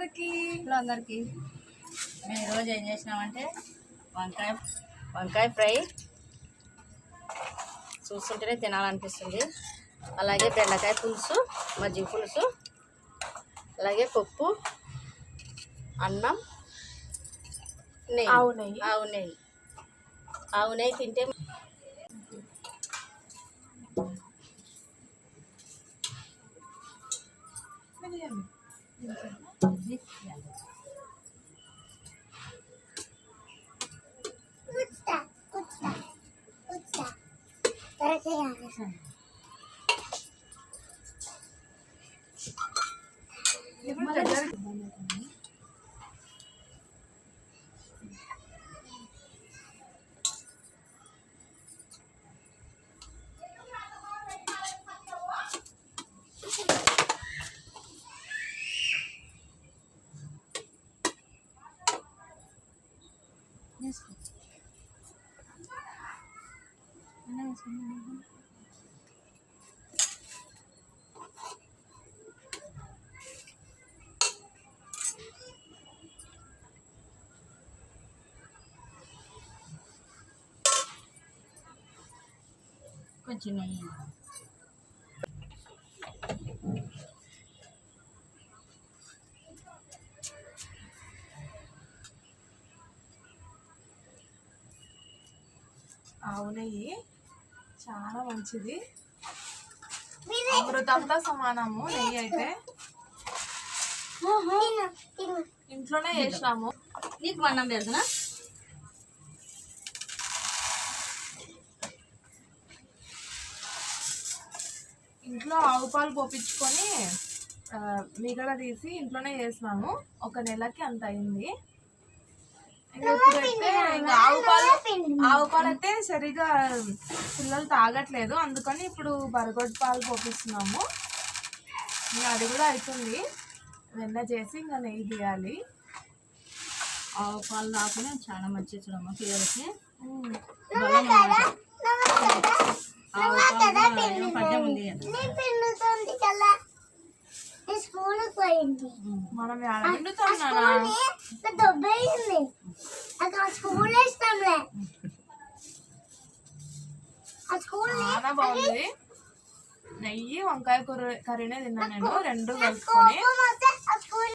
అందరికి? హలో అందరికీ. మేము ఈరోజు ఏం చేసినామంటే వంకాయ వంకాయ ఫ్రై చూస్తుంటేనే తినాలనిపిస్తుంది. అలాగే బెండకాయ పులుసు మజ్జిగ పులుసు అలాగే పప్పు అన్నం నెయ్యి. ఆవు నెయ్యి. ఆవు నెయ్యి. ఆవు నెయ్యి తింటే 不打，不打，不打，就这样。కొంచెం నెయ్యి ఆవు నెయ్యి చాలా మంచిది. అమృతంతో సమానము నెయ్యి అయితే. ఇంట్లోనే చేసినాము. నీకు అన్నం పెడుతున్నా ఇంట్లో ఆవు పాలు పోపించుకొని మిగడ తీసి ఇంట్లోనే చేసినాము. ఒక నెలకి అంత అయింది. ఆవు పాలు ఆవు పాలు అయితే సరిగా పిల్లలు తాగట్లేదు. అందుకని ఇప్పుడు బరగొడ్డు పాలు పోపిస్తున్నాము. ఇంకా అది కూడా అవుతుంది వెన్న చేసి ఇంకా నెయ్యి తీయాలి. ఆవు పాలు తాకునే చాలా మంచిది చూడమ్మా పిల్లలకి. పడ్డం ఉంది. కదా. స్కూల్కి పోయింది. అక్కడ స్కూల్ వేస్తాంలే ఆ స్కూల్ చాలా బాగుంది. నెయ్యి వంకాయ కూర కర్రీనే తిన్నా నేను. రెండు కలుపుకొని. వస్తే ఆ స్కూల్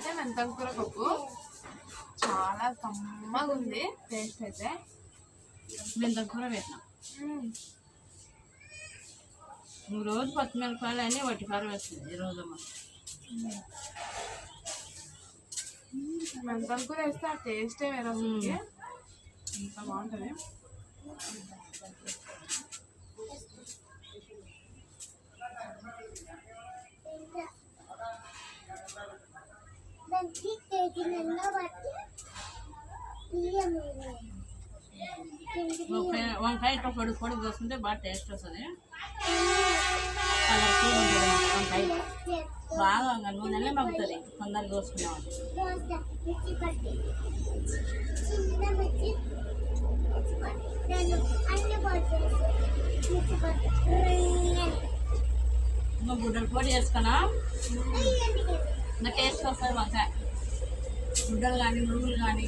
అయితే మెంతం కూర పప్పు. చాలా కమ్మగా ఉంది టేస్ట్ అయితే మెంతం కూర పెట్టినాం ఉమ్. నువ్వు రోజు పచ్చిమిరపకాయలు అన్నీ వట్టి కారం వేస్తుంది ఈ రోజు అమ్మ. మెంతం కూర వేస్తే ఆ టేస్టే వేరే ఎంత బాగుంటుంది. దానికి కేజీ పట్టి బియ్యం వంకాయ వంకాయ ఇట్లా పొడి పొడి పోసుకుంటే బాగా టేస్ట్ వస్తుంది. వంకాయ. బాగా నూనెలే మగ్గుతుంది. కొందరు కోసుకున్నాం ఇంకా గుడ్డలు పొడి చేసుకున్నా. ఇంకా టేస్ట్ వస్తుంది వంకాయ గుడ్డలు కానీ నువ్వులు కానీ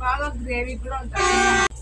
బాగా గ్రేవీ కూడా ఉంటుంది.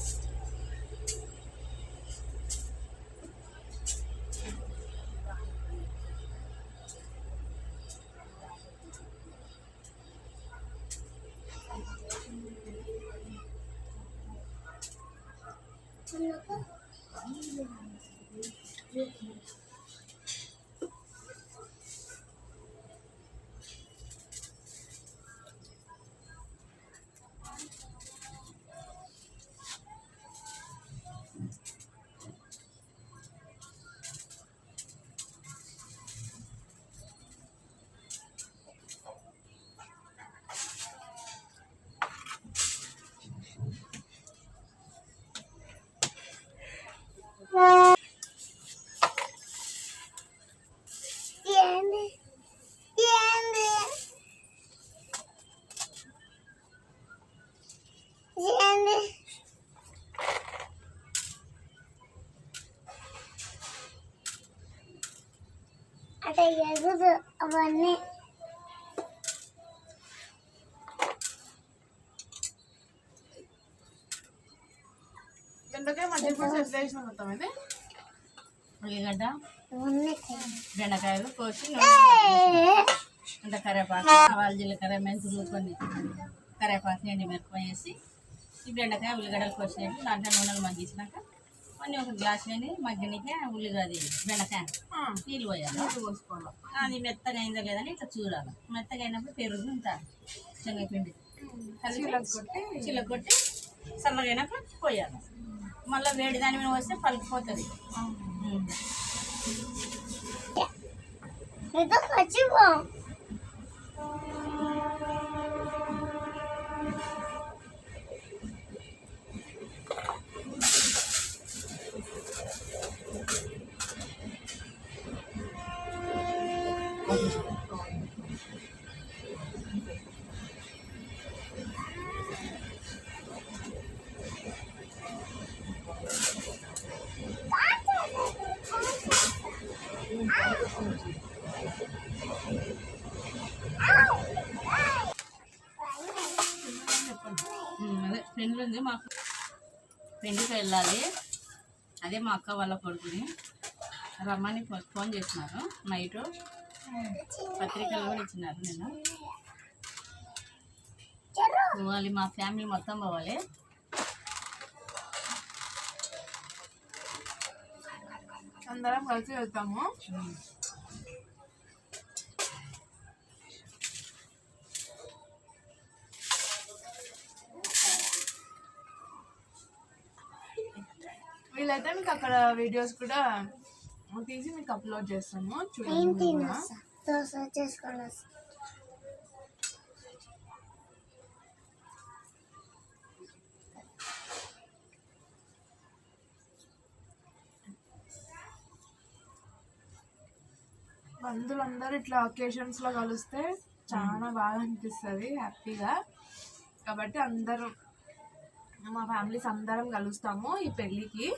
అవన్నీ. బెండకాయ మధ్య మొత్తం ఇది ఉల్లిగడ్డ బెండకాయలు కోసి అంటే కరివేపాకు ఆవాలు జీలకర్ర మెంతులు కొన్ని కరివేపాకు ఎండి మిరపకాయ వేసి ఈ బెండకాయ ఉల్లిగడ్డలు కోసినట్టు దాంట్లో నూనెలు మగ్గించినాక కొన్ని ఒక గ్లాస్ వేని మగ్గనికే ఉల్లిగడ్డ బెండకాయ. నీళ్ళు పోయాలి. నీళ్ళు పోసుకోవాలి. అది మెత్తగా అయిందో లేదని ఇట్లా చూడాలి. మెత్తగా అయినప్పుడు పెరుగు ఇంత శనగపిండి. కొట్టి చిల్లకొట్టి చల్లగా అయినాక పోయాలి. మళ్ళీ వేడి దాని మీద వస్తే పలికిపోతుంది. మాకు ఫ్రెండ్కి వెళ్ళాలి. అదే మా అక్క వాళ్ళ కొడుకుని రమ్మని ఫోన్ చేసినారు. నైట్ పత్రికలు కూడా ఇచ్చినారు నేను పోవాలి మా ఫ్యామిలీ మొత్తం పోవాలి. అందరం కలిసి వెళ్తాము. వీలైతే మీకు అక్కడ వీడియోస్ కూడా తీసి మీకు అప్లోడ్ చేస్తాము చూడండి బంధువులందరూ ఇట్లా ఒకేషన్స్లో కలిస్తే చాలా బాగా అనిపిస్తుంది హ్యాపీగా. కాబట్టి అందరం మా ఫ్యామిలీస్ అందరం కలుస్తాము ఈ పెళ్ళికి.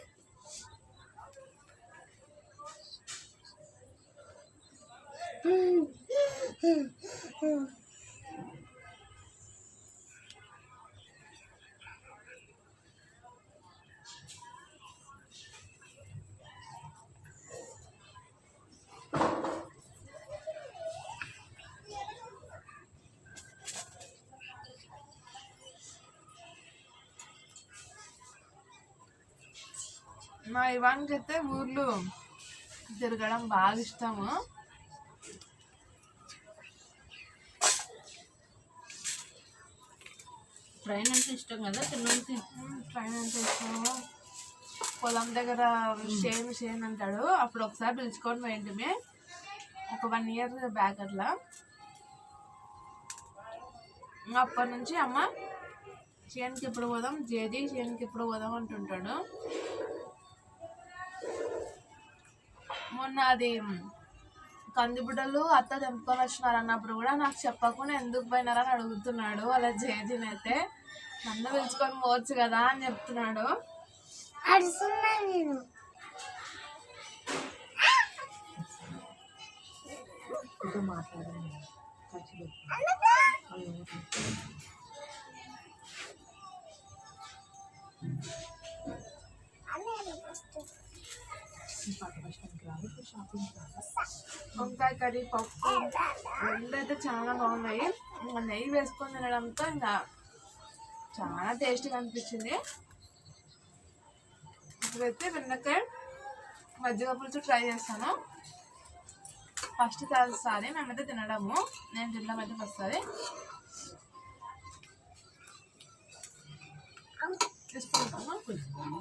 మా ఇవాన్కి అయితే ఊర్లు తిరగడం బాగా ఇష్టము. ట్రైన్ అంటే ఇష్టం కదా తిన్నది ట్రైన్ అంటే ఇష్టం పొలం దగ్గర షేన్ షేన్ అంటాడు. అప్పుడు ఒకసారి పిలుచుకొని పోయింటిమే. ఒక వన్ ఇయర్ బ్యాక్ అట్లా. అప్పటి నుంచి అమ్మ చేనుకి ఎప్పుడు పోదాం? జేది చేనుకి ఎప్పుడు పోదాం అంటుంటాడు. మొన్న అది కందిబుడ్డలు అత్త తెంపుకొని వచ్చినారు అన్నప్పుడు కూడా నాకు చెప్పకుండా ఎందుకు పోయినారని అడుగుతున్నాడు వాళ్ళ జేజీని అయితే. నన్ను పిలుచుకొని పోవచ్చు కదా అని చెప్తున్నాడు. అడుస్తున్నా నేను. వంకాయ కర్రీ పప్పు. రెండు అయితే చాలా బాగున్నాయి. ఇంకా నెయ్యి వేసుకొని తినడంతో ఇంకా చాలా టేస్టీగా అనిపించింది. ఇప్పుడైతే వెన్నకాయ మజ్జిగ పులుసు ట్రై చేస్తాను. ఫస్ట్ సారి మేమైతే తినడము. నేను తినడం అయితే ఫస్ట్ తీసుకుంటాము తీసుకుంటాము?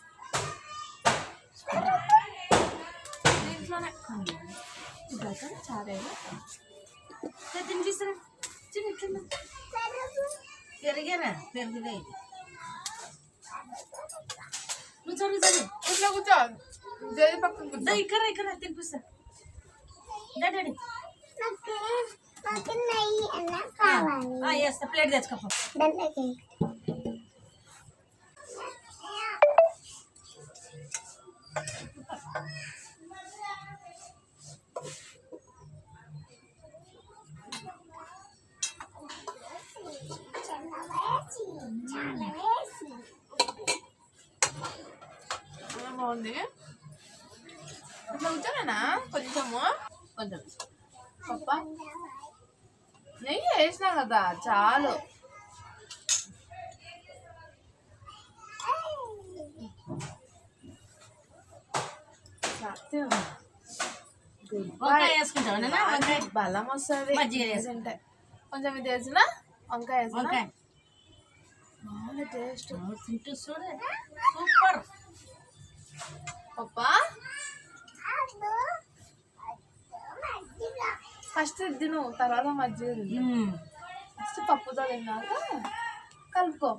not at Kanye. You better tell it. That didn't be said. Jimmy, come on. Get again, very late. What's all this? What's all this? Jadi pakai kuda. Dah ikan ikan hati kuda. Dah dah ni. Pakai pakai nai anak kawan. Ah yes, plate dah cukup. Dah lagi. Thank you. బాగుంది. ఇట్లా కూర్చోనేనా కొంచెము. కొంచెం. పప్ప. నెయ్యి వేసినా కదా చాలు. బలం వస్తుంది. కొంచెం ఇది వేసిన? వంకాయ వేసిన? టేస్ట్ ఓ, తింటూ చూడు సూపర్. పప్ప ఫస్ట్ తిను తర్వాత మజ్జిగ మ్మ్. ఫస్ట్ పప్పుతో తిన్నాక కలుపుకో.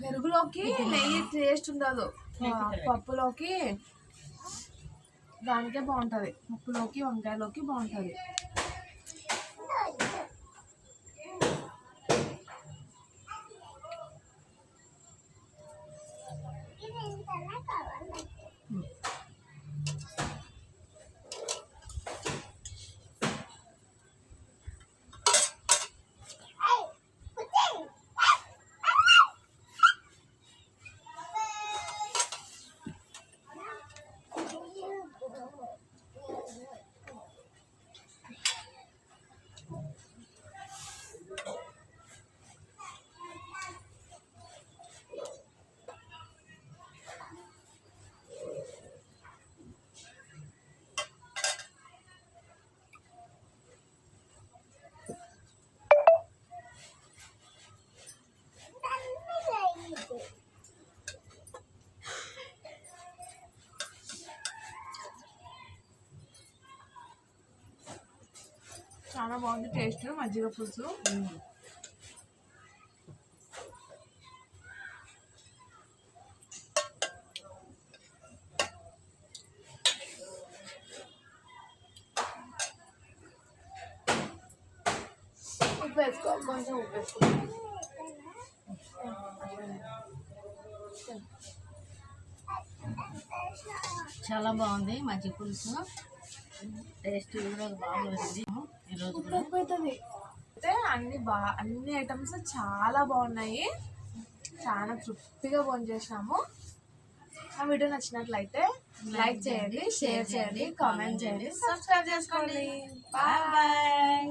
పెరుగులోకి నెయ్యి టేస్ట్ ఉండదు. పప్పులోకి దానికే బాగుంటుంది. పప్పులోకి వంకాయలోకి బాగుంటుంది. చాలా బాగుంది టేస్ట్ మజ్జిగ పులుసు. ఉప్పు వేసుకో కొంచెం ఉప్పు చాలా బాగుంది మజ్జిగ పులుసు. టేస్ట్ కూడా బాగుంది ఈరోజు అయితే అన్ని బా అన్ని ఐటమ్స్ చాలా బాగున్నాయి. చాలా తృప్తిగా భోజనం చేసినాము. ఆ వీడియో నచ్చినట్లయితే లైక్ చేయండి షేర్ చేయండి కామెంట్ చేయండి సబ్స్క్రైబ్ చేసుకోండి. బాయ్. బాయ్